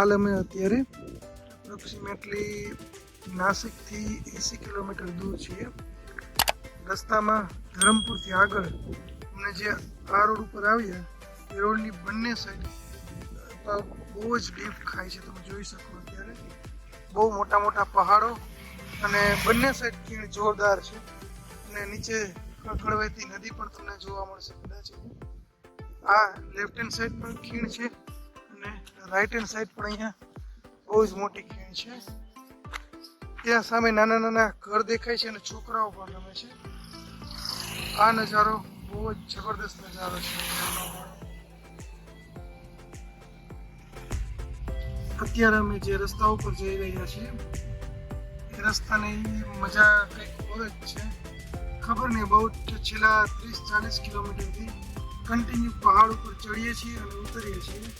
હાલ અમે અત્યારે એપ્રોક્સિમેટલી નાસિકથી એંસી કિલોમીટર દૂર છીએ રસ્તામાં ધરમપુરથી આગળ અને જે આ રોડ ઉપર આવ્યા, એ રોડની બંને સાઈડ બહુ જ ડીપ ખાય છે. તમે જોઈ શકો અત્યારે. બહુ મોટા મોટા પહાડો અને બંને સાઈડ ખીણ જોરદાર છે. અને નીચે કળકળવાતી નદી પણ તમને જોવા મળશે કદાચ. આ લેફ્ટ હેન્ડ સાઈડ પણ ખીણ છે. રાઈટ હેન્ડ સાઈડ પણ અહીંયા બહુ જ મોટી ખીણ છે. ત્યાં સામે નાના નાના ઘર દેખાય છે અને છોકરાઓ પણ રમે છે. આ નજારો બહુ જ જબરદસ્ત નજારો છે. અત્યારે અમે જે રસ્તા ઉપર જઈ રહ્યા છીએ, એ રસ્તાની મજા કંઈક ઓર જ છે. ખબર નહીં, બહુ છેલ્લા ત્રીસ ચાલીસ કિલોમીટરથી કન્ટિન્યુ પહાડ ઉપર ચડીએ છીએ અને ઉતરીએ છીએ.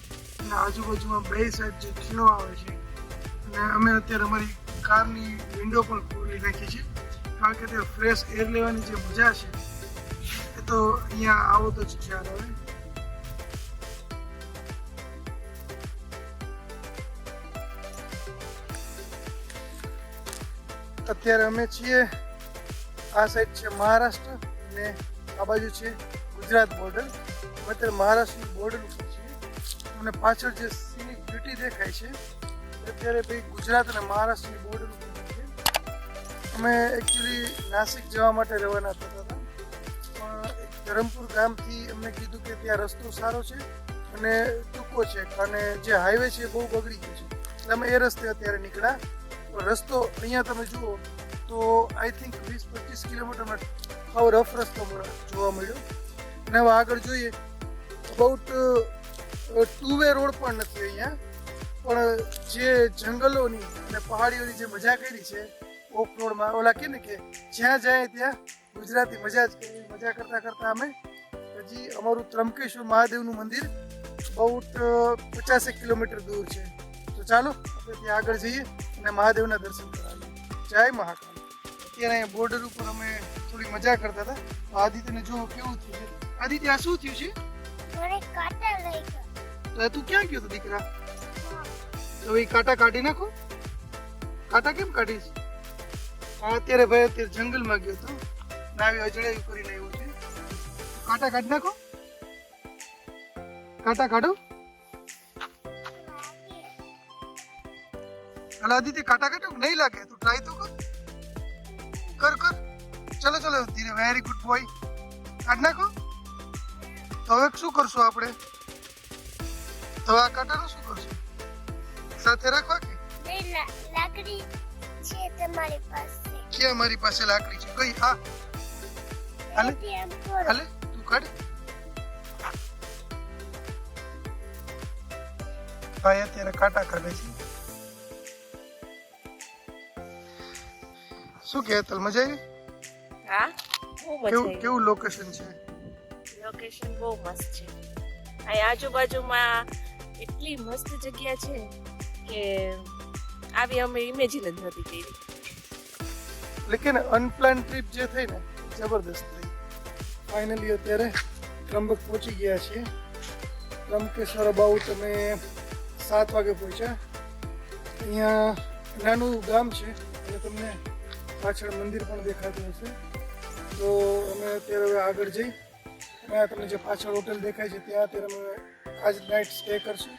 અને આજુબાજુમાં બે સાઈડ જે ખીણો આવે છે, અને અમે અત્યારે અમારી કારની વિન્ડો પણ ખોલી નાખી છે. કારણ કે ત્યાં ફ્રેશ એર લેવાની જે મજા છે, એ તો અહીંયા આવો તો જ ખ્યાલ આવે. અત્યારે અમે છીએ આ સાઈડ છે મહારાષ્ટ્ર અને આ બાજુ છે ગુજરાત બોર્ડર અત્યારે મહારાષ્ટ્રની બોર્ડર અને પાછળ જે સીનિક બ્યુટી દેખાય છે અત્યારે ભાઈ ગુજરાત અને મહારાષ્ટ્રની બોર્ડર છે. અમે એકચ્યુઅલી નાસિક જવા માટે રવાના થતા હતા. પણ એક ધરમપુર ગામથી અમને કીધું કે ત્યાં રસ્તો સારો છે અને ટૂંકો છે. અને જે હાઈવે છે બહુ બગડી ગયો છે. એટલે અમે એ રસ્તે અત્યારે નીકળ્યા. પણ રસ્તો અહીંયા તમે જુઓ તો આઈ થિંક વીસ પચીસ કિલોમીટરમાં આવો રફ રસ્તો મળ્યો, જોવા મળ્યો. અને હવે આગળ જોઈએ. અબાઉટ ટુ વે રોડ પણ નથી અહીંયા. પણ જે જંગલોની અને પહાડીઓની જે મજા કરી છે ઓફ રોડમાં ઓલા કે ને કે જ્યાં જાય ત્યાં ગુજરાતી મજા જ કરી. મજા કરતાં કરતાં અમે હજી અમારું ત્રંબકેશ્વર મહાદેવનું મંદિર બહુ પચાસેક કિલોમીટર દૂર છે. તો ચાલો, આપણે ત્યાં આગળ જઈએ અને મહાદેવના દર્શન કરાવીએ. જય મહાકાલ. અત્યારે બોર્ડર ઉપર અમે થોડી મજા કરતા હતા. આદિત્યને જુઓ, કેવું થયું છે? આદિત્ય, આ શું થયું છે? કાંટા લઈ ગયા. તો તું ક્યાં ગયો દીકરા હવે કાંટા કાઢી નાખો કાંટા કેમ કાઢીશ અત્યારે ભાઈ અત્યારે જંગલમાં ગયો હતો નાવી અજડાવી કરીને આવ્યો છે કાંટા કાઢી નાખો કાંટા કાઢો હાલ આદિત્ય કાંટા કાઢો નહીં લાગે તું ટ્રાય તો કર કર કર ચલો ચલો ધીરે વેરી ગુડ બોય કાઢી નાખો તો હવે શું કરશું આપણે તો આ કાંટાનું શું કરશો સાથે રાખવા કે? લાકડી છે તમારી પાસે. કે અમારી પાસે લાકડી છે? કઈ હા. હાલે. હાલે તું કાઢ. ભાઈ અત્યારે કાંટા કાઢે છે. શું કે તલ મજા આવી? હા કેવું કેવું લોકેશન છે? લોકેશન બહુ મસ્ત છે. અહીં આજુબાજુમાં એટલી મસ્ત જગ્યા છે કે આવી અમે ઇમેજિન જ નથી કરી. લેકિન અનપ્લાન ટ્રીપ જે થઈ ને, જબરદસ્ત થઈ. ફાઇનલી અત્યારે ત્રંબક પહોંચી ગયા છીએ. ત્રંબકેશ્વર અબાઉટ અમે સાત વાગે પહોંચ્યા. અહીંયા નાનું ગામ છે, અને તમને પાછળ મંદિર પણ દેખાતું હશે. તો અમે અત્યારે હવે આગળ જઈ, અને તમને જે પાછળ હોટલ દેખાય છે, ત્યાં અત્યારે અમે આજ નાઇટ સ્ટે કરશું.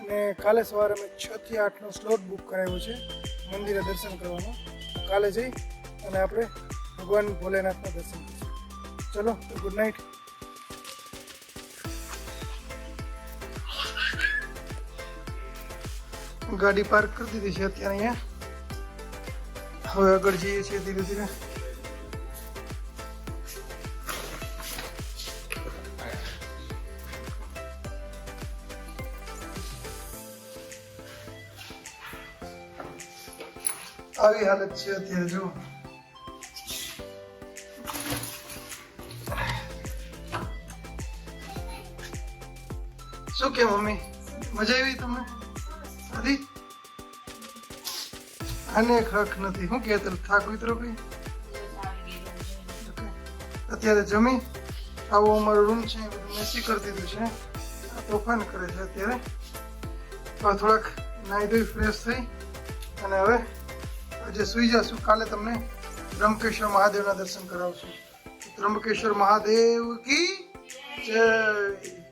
અને કાલે સવારે અમે છ થી આઠનો સ્લોટ બુક કરાવ્યો છે, મંદિરે દર્શન કરવાનો. કાલે જઈ અને આપણે ભગવાન ભોલેનાથના દર્શન કરીશું. ચલો ગુડ નાઇટ ગાડી પાર્ક કરી દીધી છે અત્યારે અહીંયા. હવે આગળ જઈએ છીએ ધીરે ધીરે. આવી હાલત છે અત્યારે, જો. શું કે મમ્મી? મજા આવી તમને? હતી આને ખખ નથી. શું કે થાક ઉતરો કઈ? અત્યારે જમી. આવો અમારો રૂમ છે. મેસી કરી દીધું છે? તોફાન કરે છે અત્યારે. થોડાક નાહી ધોઈ ફ્રેશ થઈ. અને હવે આજે સુઈ જશું. કાલે તમને ત્રંબકેશ્વર મહાદેવના દર્શન કરાવશું. ત્રંબકેશ્વર મહાદેવ કી જય.